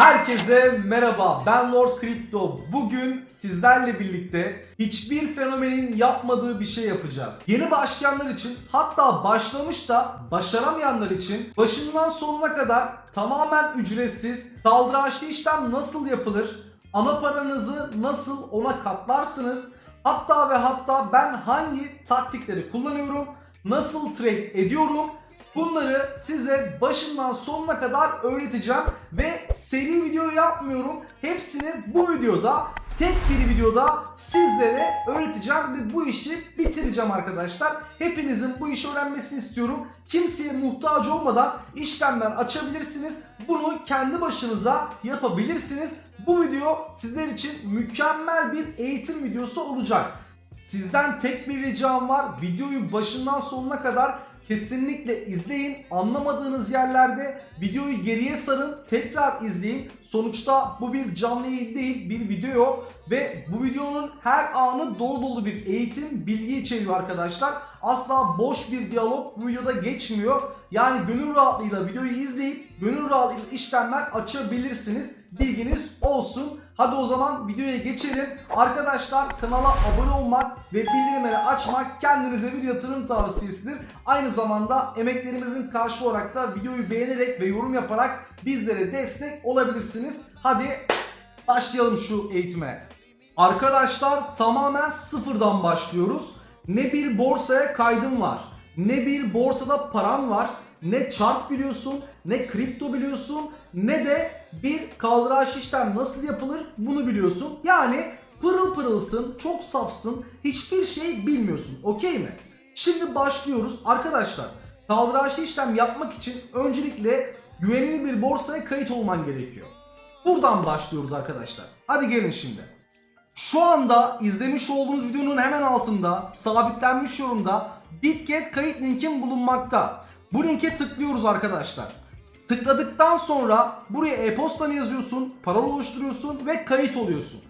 Herkese merhaba ben Lord Crypto. Bugün sizlerle birlikte hiçbir fenomenin yapmadığı bir şey yapacağız. Yeni başlayanlar için hatta başlamış da başaramayanlar için başından sonuna kadar tamamen ücretsiz saldıraçlı işlem nasıl yapılır? Ana paranızı nasıl ona katlarsınız? Hatta ve hatta ben hangi taktikleri kullanıyorum? Nasıl trade ediyorum? Bunları size başından sonuna kadar öğreteceğim ve seri video yapmıyorum. Hepsini bu videoda tek bir videoda sizlere öğreteceğim ve bu işi bitireceğim arkadaşlar. Hepinizin bu işi öğrenmesini istiyorum. Kimseye muhtaç olmadan işlemler açabilirsiniz. Bunu kendi başınıza yapabilirsiniz. Bu video sizler için mükemmel bir eğitim videosu olacak. Sizden tek bir ricam var. Videoyu başından sonuna kadar kesinlikle izleyin. Anlamadığınız yerlerde videoyu geriye sarın, tekrar izleyin. Sonuçta bu bir canlı yayın değil, bir video ve bu videonun her anı dolu dolu bir eğitim, bilgi içeriyor arkadaşlar. Asla boş bir diyalog bu videoda geçmiyor. Yani gönül rahatlığıyla videoyu izleyip gönül rahatlığıyla işlemler açabilirsiniz. Bilginiz olsun. Hadi o zaman videoya geçelim. Arkadaşlar kanala abone olmak ve bildirimleri açmak kendinize bir yatırım tavsiyesidir. Aynı zamanda emeklerimizin karşı olarak da videoyu beğenerek ve yorum yaparak bizlere destek olabilirsiniz. Hadi başlayalım şu eğitime. Arkadaşlar tamamen sıfırdan başlıyoruz. Ne bir borsaya kaydım var, ne bir borsada paran var, ne chart biliyorsun, ne kripto biliyorsun, ne de bir kaldıraç işlem nasıl yapılır bunu biliyorsun. Yani pırıl pırılsın, çok safsın, hiçbir şey bilmiyorsun. Okey mi? Şimdi başlıyoruz. Arkadaşlar kaldıraçlı işlem yapmak için öncelikle güvenilir bir borsaya kayıt olman gerekiyor. Buradan başlıyoruz arkadaşlar. Hadi gelin şimdi. Şu anda izlemiş olduğunuz videonun hemen altında sabitlenmiş yorumda Bitget kayıt linkim bulunmakta. Bu linke tıklıyoruz arkadaşlar. Tıkladıktan sonra buraya e-postanı yazıyorsun, parol oluşturuyorsun ve kayıt oluyorsun.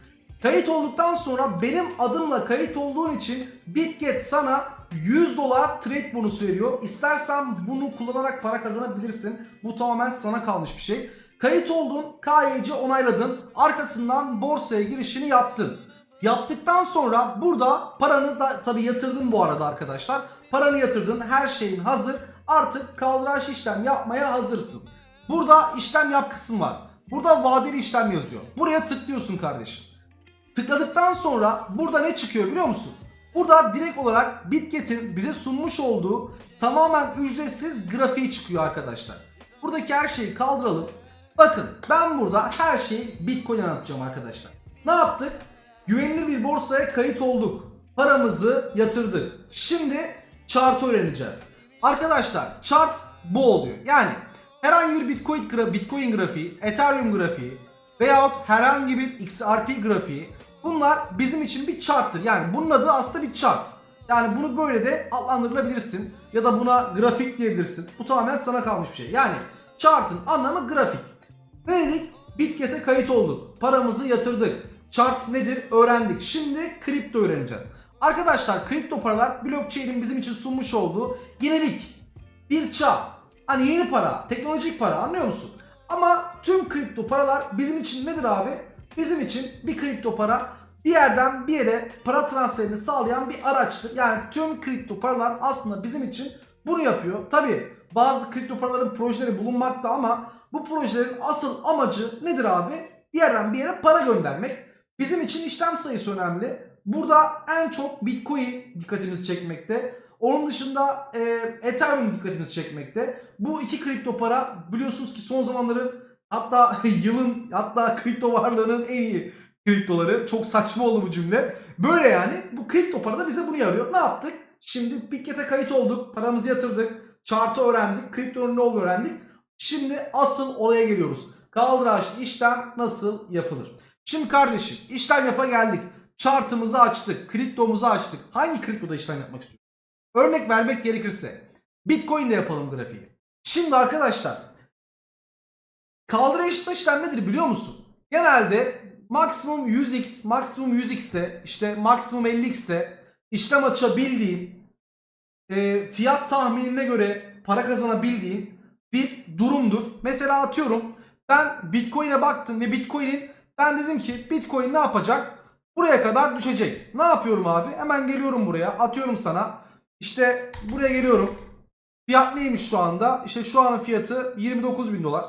Kayıt olduktan sonra benim adımla kayıt olduğun için Bitget sana 100 dolar trade bonusu veriyor. İstersen bunu kullanarak para kazanabilirsin. Bu tamamen sana kalmış bir şey. Kayıt oldun, KYC onayladın. Arkasından borsaya girişini yaptın. Yaptıktan sonra burada paranı da tabii yatırdın bu arada arkadaşlar. Paranı yatırdın, her şeyin hazır. Artık kaldıraç işlem yapmaya hazırsın. Burada işlem yap kısmı var. Burada vadeli işlem yazıyor. Buraya tıklıyorsun kardeşim. Tıkladıktan sonra burada ne çıkıyor biliyor musun? Burada direkt olarak Bitget'in bize sunmuş olduğu tamamen ücretsiz grafiği çıkıyor arkadaşlar. Buradaki her şeyi kaldıralım. Bakın ben burada her şeyi Bitcoin anlatacağım arkadaşlar. Ne yaptık? Güvenilir bir borsaya kayıt olduk. Paramızı yatırdık. Şimdi chart'ı öğreneceğiz. Arkadaşlar chart bu oluyor. Yani herhangi bir Bitcoin, gra- Bitcoin grafiği, Ethereum grafiği veyahut herhangi bir XRP grafiği bunlar bizim için bir charttır. Yani bunun adı aslında bir chart. Yani bunu böyle de adlandırılabilirsin ya da buna grafik diyebilirsin. Bu tamamen sana kalmış bir şey. Yani chart'ın anlamı grafik. Ne dedik? Bitget'e kayıt olduk. Paramızı yatırdık. Chart nedir öğrendik. Şimdi kripto öğreneceğiz. Arkadaşlar kripto paralar blockchain'in bizim için sunmuş olduğu yenilik. Bir çağ. Hani yeni para, teknolojik para anlıyor musun? Ama tüm kripto paralar bizim için nedir abi? Bizim için bir kripto para bir yerden bir yere para transferini sağlayan bir araçtır. Yani tüm kripto paralar aslında bizim için bunu yapıyor. Tabi bazı kripto paraların projeleri bulunmakta ama bu projelerin asıl amacı nedir abi? Bir yerden bir yere para göndermek. Bizim için işlem sayısı önemli. Burada en çok Bitcoin dikkatimizi çekmekte. Onun dışında e, Ethereum dikkatimizi çekmekte. Bu iki kripto para biliyorsunuz ki son zamanların hatta yılın hatta kripto varlığının en iyi kriptoları. Çok saçma oldu bu cümle. Böyle yani bu kripto para da bize bunu yarıyor. Ne yaptık? Şimdi Bitget'e kayıt olduk. Paramızı yatırdık. Chart'ı öğrendik. Kriptonun ne olduğunu öğrendik. Şimdi asıl olaya geliyoruz. Kaldıraçlı işlem nasıl yapılır? Şimdi kardeşim işlem yapa geldik. Chart'ımızı açtık. Kriptomuzu açtık. Hangi kriptoda işlem yapmak istiyorsun? Örnek vermek gerekirse Bitcoin'de yapalım grafiği. Şimdi arkadaşlar kaldıraçlı işlem nedir biliyor musun? Genelde maksimum 100x, maksimum 100x'te, işte maksimum 50x'te işlem açabildiğin, e, fiyat tahminine göre para kazanabildiğin bir durumdur. Mesela atıyorum Ben Bitcoin'e baktım ve Bitcoin'in ben dedim ki Bitcoin ne yapacak? Buraya kadar düşecek. Ne yapıyorum abi? Hemen geliyorum buraya. Atıyorum sana. İşte buraya geliyorum. Fiyat neymiş şu anda? İşte şu anın fiyatı 29 bin dolar.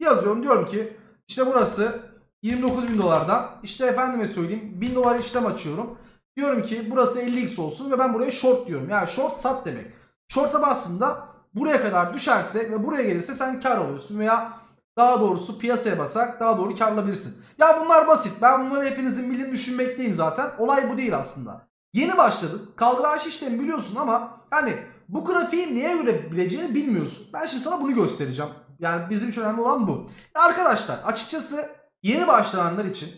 Yazıyorum diyorum ki işte burası 29 bin dolardan. İşte efendime söyleyeyim 1000 dolar işlem açıyorum. Diyorum ki burası 50x olsun ve ben buraya short diyorum. Yani short sat demek. Short'a bastığında buraya kadar düşerse ve buraya gelirse sen kar alıyorsun veya daha doğrusu piyasaya basarak daha doğru karlanabilirsin. Ya bunlar basit. Ben bunları hepinizin bilin düşünmekteyim zaten. Olay bu değil aslında. Yeni başladık. Kaldıraç işlemi biliyorsun ama yani bu grafiği neye göre bileceğini bilmiyorsun. Ben şimdi sana bunu göstereceğim. Yani bizim için önemli olan bu. Arkadaşlar açıkçası yeni başlayanlar için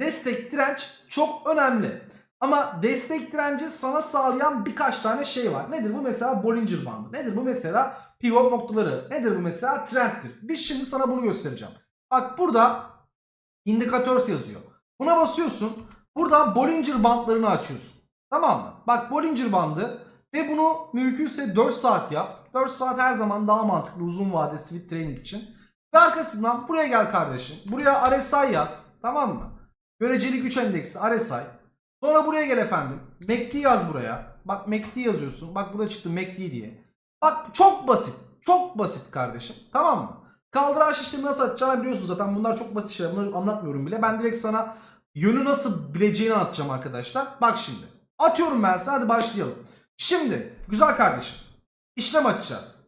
destek direnç çok önemli. Ama destek direnci sana sağlayan birkaç tane şey var. Nedir bu mesela Bollinger Bandı? Nedir bu mesela pivot noktaları? Nedir bu mesela trenddir? Biz şimdi sana bunu göstereceğim. Bak burada indikatör yazıyor. Buna basıyorsun. Burada Bollinger bandlarını açıyorsun. Tamam mı? Bak Bollinger bandı ve bunu mümkünse 4 saat yap. 4 saat her zaman daha mantıklı uzun vade swing training için. Ve arkasından buraya gel kardeşim. Buraya RSI yaz. Tamam mı? Göreceli güç endeksi RSI. Sonra buraya gel efendim. MACD yaz buraya. Bak MACD yazıyorsun. Bak burada çıktı MACD diye. Bak çok basit. Çok basit kardeşim. Tamam mı? Kaldıraç işlemi nasıl atacağını biliyorsun zaten. Bunlar çok basit şeyler. Bunları anlatmıyorum bile. Ben direkt sana yönü nasıl bileceğini anlatacağım arkadaşlar. Bak şimdi. Atıyorum ben sana. Hadi başlayalım. Şimdi güzel kardeşim. işlem açacağız.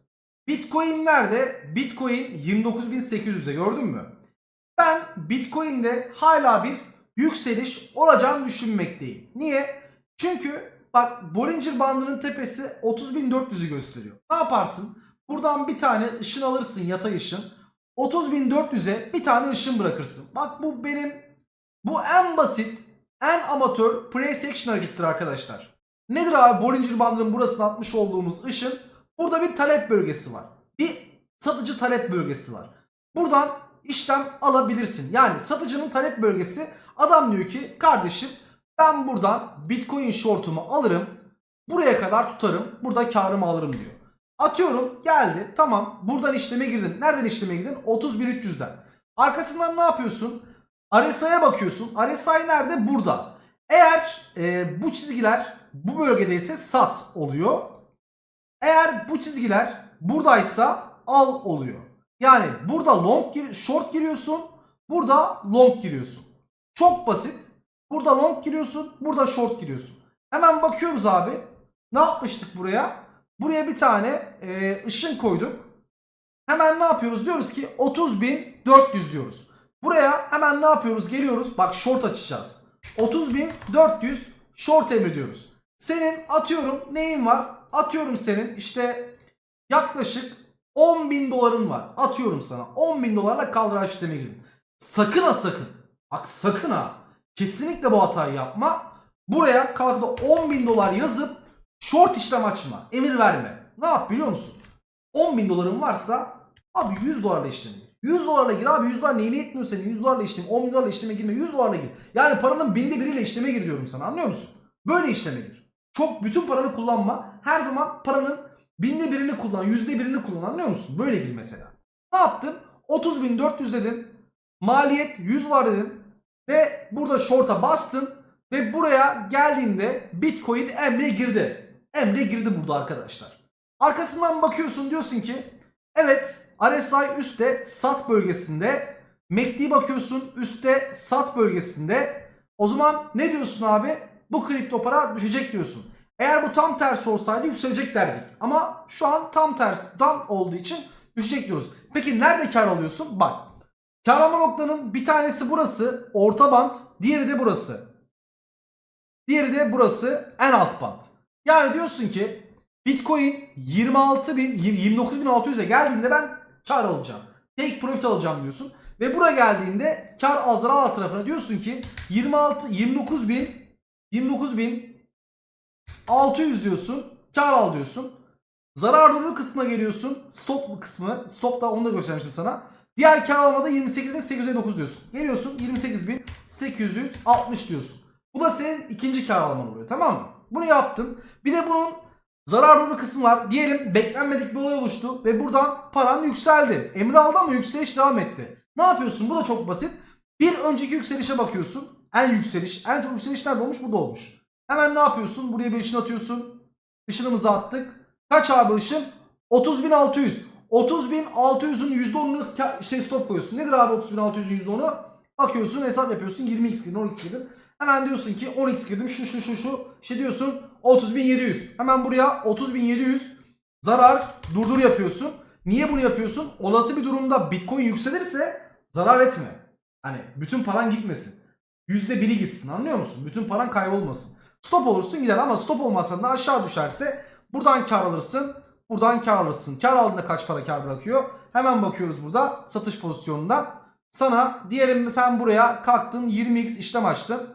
Bitcoin nerede? Bitcoin 29.800'de gördün mü? Ben Bitcoin'de hala bir yükseliş olacağını düşünmekteyim. Niye? Çünkü bak Bollinger bandının tepesi 30.400'ü gösteriyor. Ne yaparsın? Buradan bir tane ışın alırsın yatay ışın. 30.400'e bir tane ışın bırakırsın. Bak bu benim bu en basit en amatör price action hareketidir arkadaşlar. Nedir abi Bollinger bandının burasına atmış olduğumuz ışın? Burada bir talep bölgesi var. Bir satıcı talep bölgesi var. Buradan işlem alabilirsin. Yani satıcının talep bölgesi adam diyor ki kardeşim ben buradan bitcoin shortumu alırım. Buraya kadar tutarım. Burada karımı alırım diyor. Atıyorum geldi tamam buradan işleme girdin. Nereden işleme girdin? 30.300'den. Arkasından ne yapıyorsun? RSI'ye bakıyorsun. RSI nerede? Burada. Eğer e, bu çizgiler bu bölgedeyse sat oluyor. Eğer bu çizgiler buradaysa al oluyor. Yani burada long gir short giriyorsun. Burada long giriyorsun. Çok basit. Burada long giriyorsun. Burada short giriyorsun. Hemen bakıyoruz abi. Ne yapmıştık buraya? Buraya bir tane e, ışın koyduk. Hemen ne yapıyoruz? Diyoruz ki 30.400 diyoruz. Buraya hemen ne yapıyoruz? Geliyoruz. Bak short açacağız. 30.400 short emrediyoruz. Senin atıyorum neyin var? Atıyorum senin işte yaklaşık 10.000 doların var. Atıyorum sana. 10.000 dolarla kaldıraç işleme girdin. Sakın ha sakın. Bak sakın ha. Kesinlikle bu hatayı yapma. Buraya kalkıp da 10.000 dolar yazıp short işlem açma. Emir verme. Ne yap biliyor musun? 10.000 doların varsa abi 100 dolarla işleme gir. 100 dolarla gir abi 100 dolar neyine yetmiyor senin 100 dolarla işlem 10 bin dolarla işleme girme 100 dolarla gir. Yani paranın binde biriyle işleme gir diyorum sana anlıyor musun? Böyle işleme gir. Çok bütün paranı kullanma. Her zaman paranın binde birini kullan yüzde birini kullan anlıyor musun? Böyle gir mesela. Ne yaptın? 30.400 dedin. Maliyet 100 var dedin. Ve burada short'a bastın. Ve buraya geldiğinde Bitcoin emre girdi. Emre girdi burada arkadaşlar. Arkasından bakıyorsun diyorsun ki evet RSI üstte sat bölgesinde. MACD bakıyorsun üstte sat bölgesinde. O zaman ne diyorsun abi? Bu kripto para düşecek diyorsun. Eğer bu tam tersi olsaydı yükselecek derdik. Ama şu an tam tersi tam olduğu için düşecek diyoruz. Peki nerede kar alıyorsun? Bak. Kar alma noktanın bir tanesi burası orta band. Diğeri de burası. Diğeri de burası en alt band. Yani diyorsun ki Bitcoin 26 bin 29.600'e geldiğinde ben kar alacağım. Take profit alacağım diyorsun. Ve buraya geldiğinde kar al zarar al tarafına diyorsun ki 26 29 bin 29 bin 600 diyorsun. Kar al diyorsun. Zarar durur kısmına geliyorsun. Stop kısmı. Stop da onu da göstermiştim sana. Diğer kar almada 28.859 diyorsun. Geliyorsun 28.860 diyorsun. Bu da senin ikinci kar alman oluyor tamam mı? Bunu yaptın. Bir de bunun zarar durur kısmı var. Diyelim beklenmedik bir olay oluştu ve buradan paran yükseldi. Emri aldı ama yükseliş devam etti. Ne yapıyorsun? Bu da çok basit. Bir önceki yükselişe bakıyorsun. En yükseliş. En çok yükseliş nerede olmuş? Burada olmuş. Hemen ne yapıyorsun? Buraya bir ışın atıyorsun. Işınımızı attık. Kaç abi ışın? 30.600. 30.600'ün %10'unu ka- şey stop koyuyorsun. Nedir abi 30.600'ün %10'u? Bakıyorsun hesap yapıyorsun 20x girdin 10x girdin. Hemen diyorsun ki 10x girdim şu şu şu şu. İşte diyorsun 30.700. Hemen buraya 30.700 zarar durdur yapıyorsun. Niye bunu yapıyorsun? Olası bir durumda Bitcoin yükselirse zarar etme. Hani bütün paran gitmesin. %1'i gitsin anlıyor musun? Bütün paran kaybolmasın. Stop olursun gider ama stop olmazsan da aşağı düşerse buradan kar alırsın. Buradan kar alırsın. Kar aldığında kaç para kar bırakıyor? Hemen bakıyoruz burada satış pozisyonundan. Sana diyelim sen buraya kalktın 20x işlem açtın.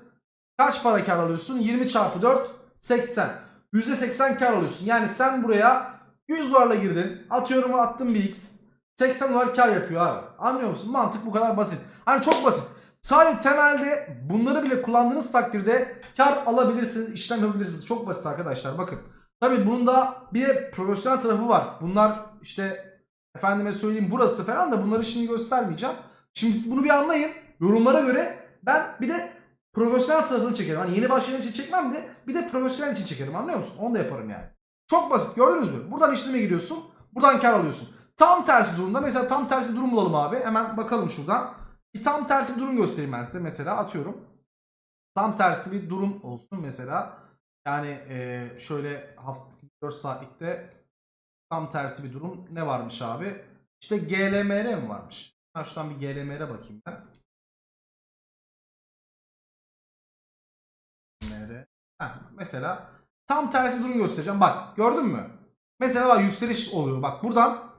Kaç para kar alıyorsun? 20 çarpı 4 80. %80 kar alıyorsun. Yani sen buraya 100 dolarla girdin. Atıyorum attım bir x. 80 dolar kar yapıyor abi. Anlıyor musun? Mantık bu kadar basit. Hani çok basit. Sadece temelde bunları bile kullandığınız takdirde kar alabilirsiniz, işlem yapabilirsiniz. Çok basit arkadaşlar bakın. Tabii bunun da bir de profesyonel tarafı var. Bunlar işte efendime söyleyeyim burası falan da bunları şimdi göstermeyeceğim. Şimdi siz bunu bir anlayın. Yorumlara göre ben bir de profesyonel tarafını çekerim. Hani yeni başlayan için çekmem de bir de profesyonel için çekerim anlıyor musun? Onu da yaparım yani. Çok basit gördünüz mü? Buradan işleme giriyorsun. Buradan kar alıyorsun. Tam tersi durumda mesela tam tersi bir durum bulalım abi. Hemen bakalım şuradan. Bir tam tersi bir durum göstereyim ben size. Mesela atıyorum. Tam tersi bir durum olsun mesela. Yani eee, şöyle hafta 4 saatlikte tam tersi bir durum ne varmış abi? İşte GLMR mi varmış? Ben şuradan bir GLMR bakayım ben. Heh, mesela tam tersi durum göstereceğim. Bak gördün mü? Mesela bak yükseliş oluyor. Bak buradan.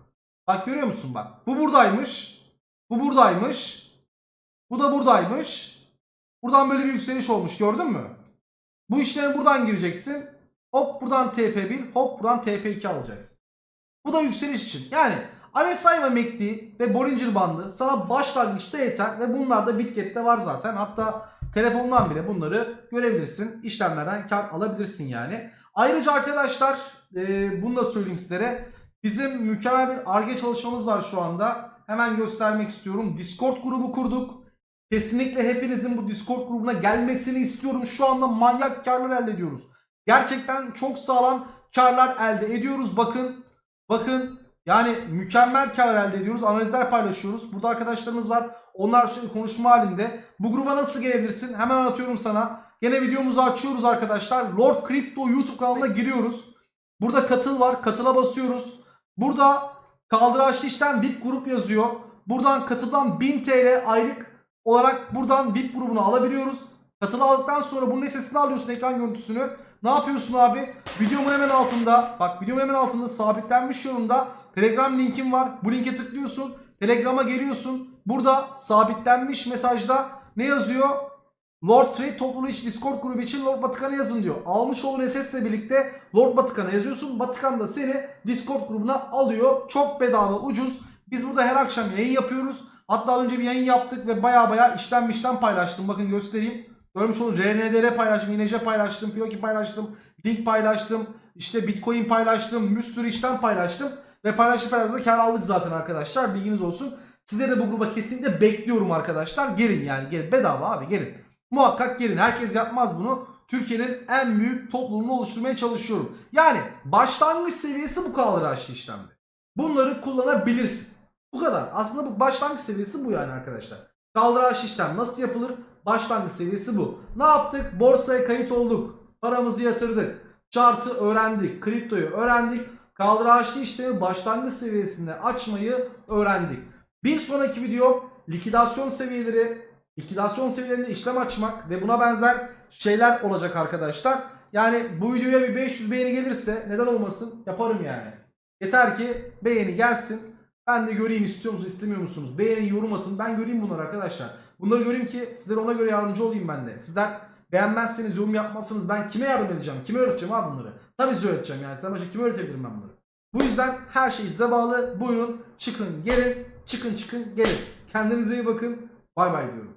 Bak görüyor musun bak. Bu buradaymış. Bu buradaymış. Bu da buradaymış. Buradan böyle bir yükseliş olmuş gördün mü? Bu işleme buradan gireceksin. Hop buradan TP1 hop buradan TP2 alacaksın. Bu da yükseliş için. Yani RSI ve MACD ve Bollinger bandı sana başlangıçta yeter ve bunlar da Bitget'te var zaten. Hatta telefondan bile bunları görebilirsin. İşlemlerden kar alabilirsin yani. Ayrıca arkadaşlar e, bunu da söyleyeyim sizlere. Bizim mükemmel bir ARGE çalışmamız var şu anda. Hemen göstermek istiyorum. Discord grubu kurduk. Kesinlikle hepinizin bu Discord grubuna gelmesini istiyorum. Şu anda manyak karlar elde ediyoruz. Gerçekten çok sağlam karlar elde ediyoruz. Bakın, bakın yani mükemmel karlar elde ediyoruz. Analizler paylaşıyoruz. Burada arkadaşlarımız var. Onlar sürekli konuşma halinde. Bu gruba nasıl gelebilirsin? Hemen anlatıyorum sana. Gene videomuzu açıyoruz arkadaşlar. Lord Crypto YouTube kanalına giriyoruz. Burada katıl var. Katıla basıyoruz. Burada kaldıraçlı işlem VIP grup yazıyor. Buradan katılan 1000 TL aylık olarak buradan VIP grubunu alabiliyoruz. Katılı aldıktan sonra bunun sesini alıyorsun ekran görüntüsünü. Ne yapıyorsun abi? Videomun hemen altında bak videomun hemen altında sabitlenmiş yorumda Telegram linkim var. Bu linke tıklıyorsun. Telegram'a geliyorsun. Burada sabitlenmiş mesajda ne yazıyor? Lord Trade topluluğu için Discord grubu için Lord Batıkan'a yazın diyor. Almış olduğun SS birlikte Lord Batıkan'a yazıyorsun. Batıkan da seni Discord grubuna alıyor. Çok bedava ucuz. Biz burada her akşam yayın yapıyoruz. Hatta önce bir yayın yaptık ve baya baya işlem paylaştım. Bakın göstereyim. Görmüş olun RNDR paylaştım, INJ paylaştım, Fiyoki paylaştım, Link paylaştım, işte Bitcoin paylaştım, bir sürü işlem paylaştım. Ve paylaştık paylaştık kar aldık zaten arkadaşlar bilginiz olsun. Size de bu gruba kesinlikle bekliyorum arkadaşlar. Gelin yani gelin bedava abi gelin. Muhakkak gelin. Herkes yapmaz bunu. Türkiye'nin en büyük topluluğunu oluşturmaya çalışıyorum. Yani başlangıç seviyesi bu kaldıraçlı işlemde. Bunları kullanabilirsin. Bu kadar. Aslında bu başlangıç seviyesi bu yani arkadaşlar. Kaldıraç işlem nasıl yapılır? Başlangıç seviyesi bu. Ne yaptık? Borsaya kayıt olduk. Paramızı yatırdık. Chart'ı öğrendik. Kriptoyu öğrendik. Kaldıraçlı işlemi başlangıç seviyesinde açmayı öğrendik. Bir sonraki video likidasyon seviyeleri, likidasyon seviyelerinde işlem açmak ve buna benzer şeyler olacak arkadaşlar. Yani bu videoya bir 500 beğeni gelirse neden olmasın yaparım yani. Yeter ki beğeni gelsin. Ben de göreyim istiyor musunuz istemiyor musunuz? Beğeni yorum atın ben göreyim bunları arkadaşlar. Bunları göreyim ki sizlere ona göre yardımcı olayım ben de. Sizler beğenmezseniz yorum yapmazsanız ben kime yardım edeceğim? Kime öğreteceğim abi bunları? Tabii size öğreteceğim yani. Sizden başka kime öğretebilirim ben bunları? Bu yüzden her şey size bağlı. Buyurun çıkın gelin. Çıkın çıkın gelin. Kendinize iyi bakın. Bay bay diyorum.